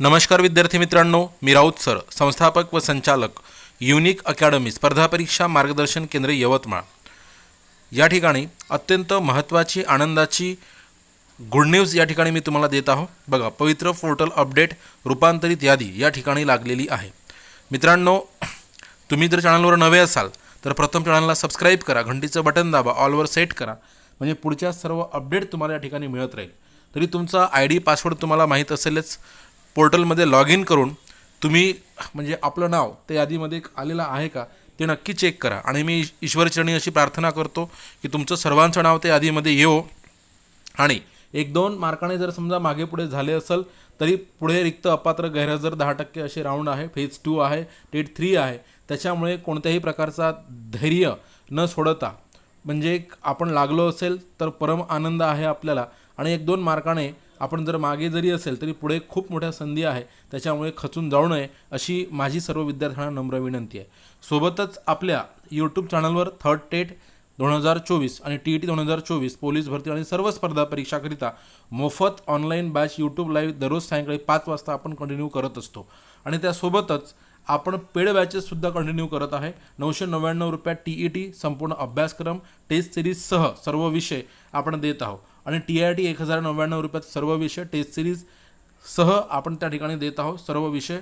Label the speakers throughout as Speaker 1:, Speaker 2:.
Speaker 1: नमस्कार विद्यार्थी मित्रांनो मी राऊत सर संस्थापक व संचालक युनिक अकॅडमी स्पर्धा परीक्षा मार्गदर्शन केंद्र यवतमाळ. या ठिकाणी अत्यंत महत्त्वाची आनंदाची गुड न्यूज या ठिकाणी मी तुम्हाला देत आहो. बघा पवित्र पोर्टल अपडेट रूपांतरित यादी या ठिकाणी लागलेली आहे. मित्रांनो तुम्ही जर चॅनलवर नवे असाल तर प्रथम चॅनलला सबस्क्राईब करा घंटीचं बटन दाबा ऑलवर सेट करा. म्हणजे पुढच्या सर्व अपडेट तुम्हाला या ठिकाणी मिळत राहील. तरी तुमचा आय डी पासवर्ड तुम्हाला माहीत असेलच. पोर्टलमध्ये लॉग इन करून तुम्ही म्हणजे आपलं नाव त्या यादीमध्ये आलेलं आहे का ते नक्की चेक करा. आणि मी ईश्वरचरणी अशी प्रार्थना करतो की तुमचं सर्वांचं नाव त्या यादीमध्ये येऊ आणि एक दोन मार्काने जर समजा मागे पुढे झाले असेल तरी पुढे रिक्त अपात्र गैरहजर दहा टक्के असे राऊंड आहे. फेज टू आहे टेट थ्री आहे. त्याच्यामुळे कोणत्याही प्रकारचा धैर्य न सोडता म्हणजे आपण लागलो असेल तर परम आनंद आहे आपल्याला. आणि एक दोन मार्काने आपण जर मागे जरी असेल तरी पुढे खूप मोठ्या संधी आहे. त्याच्यामुळे खचून जाऊ नये अशी माझी सर्व विद्यार्थ्यांना नम्र विनंती आहे. सोबतच आपल्या यूट्यूब चॅनलवर थर्ड टेट दोन हजार चोवीस आणि टी ई टी दोन हजार चोवीस पोलीस भरती आणि सर्व स्पर्धा परीक्षाकरिता मोफत ऑनलाईन बॅच यूट्यूब लाईव्ह दररोज सायंकाळी पाच वाजता आपण कंटिन्यू करत असतो. आणि त्यासोबतच आपण पेड बॅचेससुद्धा कंटिन्यू करत आहे. नऊशे नव्याण्णव रुपयात टी ई टी संपूर्ण अभ्यासक्रम टेस्ट सिरीजसह सर्व विषय आपण देत आहोत. आणि टी आय टी एक हजार नव्याण्णव रुपयात सर्व विषय टेस्ट सिरीज सह आपण त्या ठिकाणी देत आहोत सर्व विषय.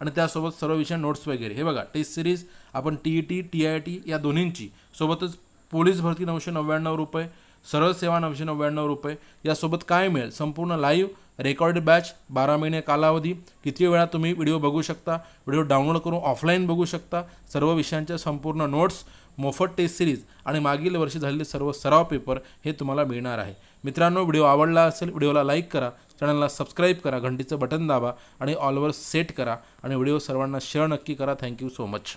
Speaker 1: आणि त्यासोबत सर्व विषय नोट्स वगैरे. हे बघा टेस्ट सिरीज आपण T E T T I T या दोन्हींची सोबतच पोलीस भरती नऊशे नव्याण्णव रुपये सरळ सेवा नऊशे नव्याण्णव रुपये. यासोबत काय मिळेल? संपूर्ण लाईव्ह रेकॉर्डेड बॅच बारा महिने कालावधी. किती वेळा तुम्ही व्हिडिओ बघू शकता? व्हिडिओ डाउनलोड करून ऑफलाईन बघू शकता. सर्व विषयांच्या संपूर्ण नोट्स मोफत टेस्ट सिरीज आणि मागील वर्षी झालेले सर्व सराव पेपर हे तुम्हाला मिळणार आहे. मित्रांनो व्हिडिओ आवडला असेल व्हिडिओला लाईक करा. चॅनलला सबस्क्राईब करा. घंटीचं बटन दाबा आणि ऑलवर सेट करा. आणि व्हिडिओ सर्वांना शेअर नक्की करा. Thank you so much